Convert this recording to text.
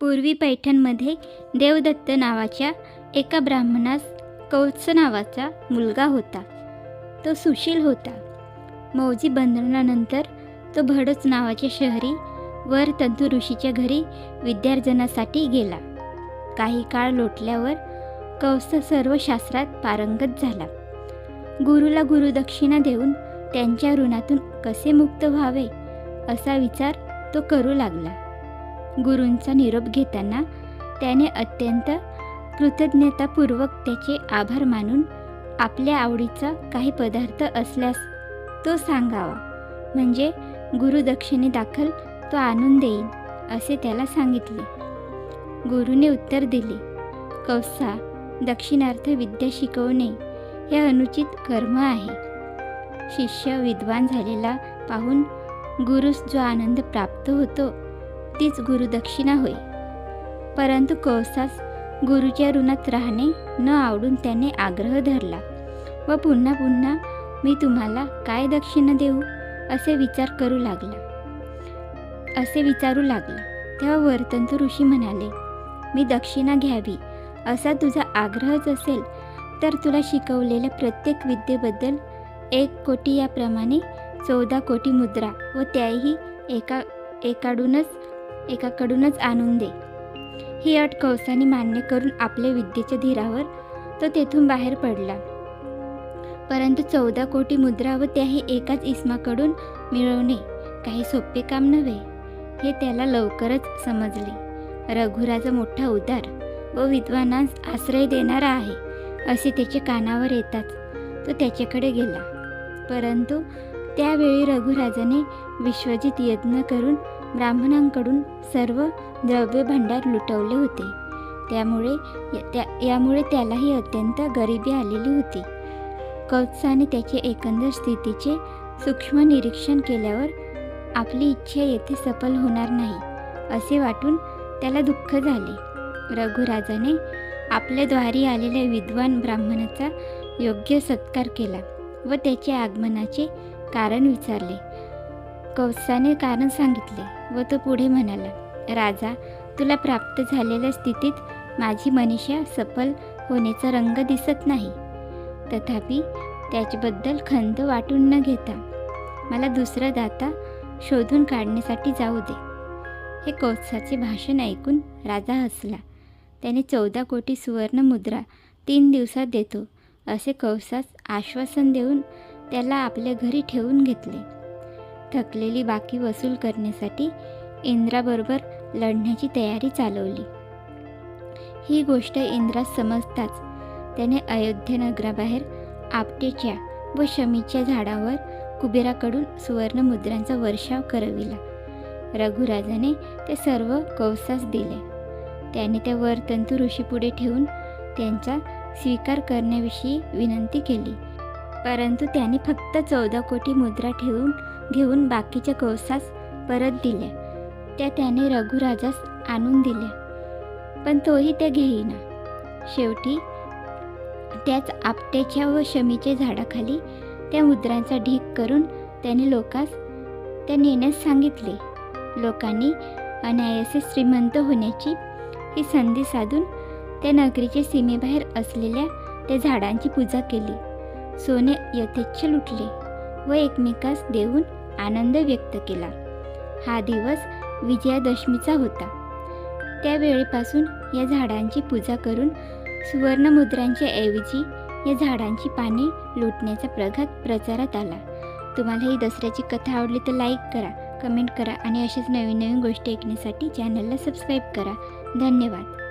पूर्वी पैठणमध्ये देवदत्त नावाच्या एका ब्राह्मणास कौत्स नावाचा मुलगा होता. तो सुशील होता. मौजी बंधनानंतर तो भडच नावाच्या शहरी वर तंतु ऋषीच्या घरी विद्यार्जनासाठी गेला. काही काळ लोटल्यावर कौस सर्व शास्त्रात पारंगत झाला. गुरुला गुरुदक्षिणा देऊन त्यांच्या ऋणातून कसे मुक्त व्हावे असा विचार तो करू लागला. गुरूंचा निरोप घेताना त्याने अत्यंत कृतज्ञतापूर्वक त्याचे आभार मानून आपल्या आवडीचा काही पदार्थ असल्यास तो सांगावा. म्हणजे गुरुदक्षिणे दाखल तो आणून देईन असे त्याला सांगितले. गुरुने उत्तर दिले कौसा दक्षिणार्थ विद्या शिकवणे हे अनुचित कर्म आहे. शिष्य विद्वान झालेला पाहून गुरुस जो आनंद प्राप्त होतो तीच गुरुदक्षिणा होय परंतु कौसास गुरुच्या ऋणात राहणे न आवडून त्याने आग्रह धरला व पुन्हा पुन्हा मी तुम्हाला काय दक्षिणा देऊ? असे विचार करू लागला. असे विचारू लागला. तेव्हा वर्तंतू ऋषी म्हणाले मी दक्षिणा घ्यावी. असा तुझा आग्रहच असेल तर तुला शिकवलेल्या प्रत्येक विद्येबद्दल एक कोटी याप्रमाणे चौदा कोटी मुद्रा व त्याही एका एकाडूनच एकाकडूनच आणून दे. ही अट कौसाने मान्य करून आपल्या विद्येच्या धीरावर तो तेथून बाहेर पडला. परंतु चौदा कोटी मुद्रा व त्याही एकाच इस्माकडून मिळवणे काही सोपे काम नव्हे हे त्याला लवकरच समजले. रघुराजा मोठा उदार व विद्वानांस आश्रय देणारा आहे असे त्याच्या कानावर येताच तो त्याच्याकडे गेला. परंतु त्यावेळी रघुराजाने विश्वजित यज्ञ करून ब्राह्मणांकडून सर्व द्रव्य भांडार लुटवले होते. त्यामुळे त्या यामुळे त्यालाही अत्यंत गरिबी आलेली होती. कौत्साने त्याचे एकंदर स्थितीचे सूक्ष्म निरीक्षण केल्यावर आपली इच्छा येथे सफल होणार नाही असे वाटून त्याला दुःख झाले. रघुराजाने आपल्या द्वारी आलेल्या विद्वान ब्राह्मणाचा योग्य सत्कार केला व त्याच्या आगमनाचे कारण विचारले. कौसाने कारण सांगितले व तो पुढे म्हणाला राजा तुला प्राप्त झालेल्या स्थितीत माझी मनीषा सफल होण्याचा रंग दिसत नाही. तथापि त्याच्याबद्दल खंत वाटून न घेता मला दुसरा दाता शोधून काढण्यासाठी जाऊ दे. हे कौत्साचे भाषण ऐकून राजा हसला. त्याने चौदा कोटी सुवर्ण मुद्रा तीन दिवसात देतो असे कौसास आश्वासन देऊन त्याला आपल्या घरी ठेवून घेतले. थकलेली बाकी वसूल करण्यासाठी इंद्राबरोबर लढण्याची तयारी चालवली. ही गोष्ट इंद्रास समजताच त्याने अयोध्यनगराबाहेर आपटेच्या व शमीच्या झाडावर कुबेराकडून सुवर्ण मुद्रांचा वर्षाव करविला. रघुराजाने ते सर्व कौसास दिले. त्याने त्या वरतंतू ऋषीपुढे ठेवून त्यांचा स्वीकार करण्याविषयी विनंती केली. परंतु त्याने फक्त चौदा कोटी मुद्रा ठेवून घेऊन बाकीच्या कवसास परत दिल्या. त्या त्याने रघुराजास आणून दिल्या. पण तोही त्या घेईना. शेवटी त्याच आपट्याच्या व शमीच्या झाडाखाली त्या मुद्रांचा ढीक करून त्याने लोकास त्या नेण्यास सांगितले. लोकांनी अनायासे श्रीमंत होण्याची ही संधी साधून त्या नगरीच्या सीमेबाहेर असलेल्या त्या झाडांची पूजा केली. सोने यथेच्छ लुटले व एकमेकास देऊन आनंद व्यक्त केला. हा दिवस विजयादशमीचा होता. त्यावेळेपासून या झाडांची पूजा करून सुवर्णमुद्रांच्या ऐवजी या झाडांची पाने लुटण्याचा प्रघात प्रचारात आला. तुम्हाला ही दसऱ्याची कथा आवडली तर लाईक करा कमेंट करा आणि असेच नवीन नवीन गोष्टी ऐकण्यासाठी चॅनलला सबस्क्राईब करा. धन्यवाद.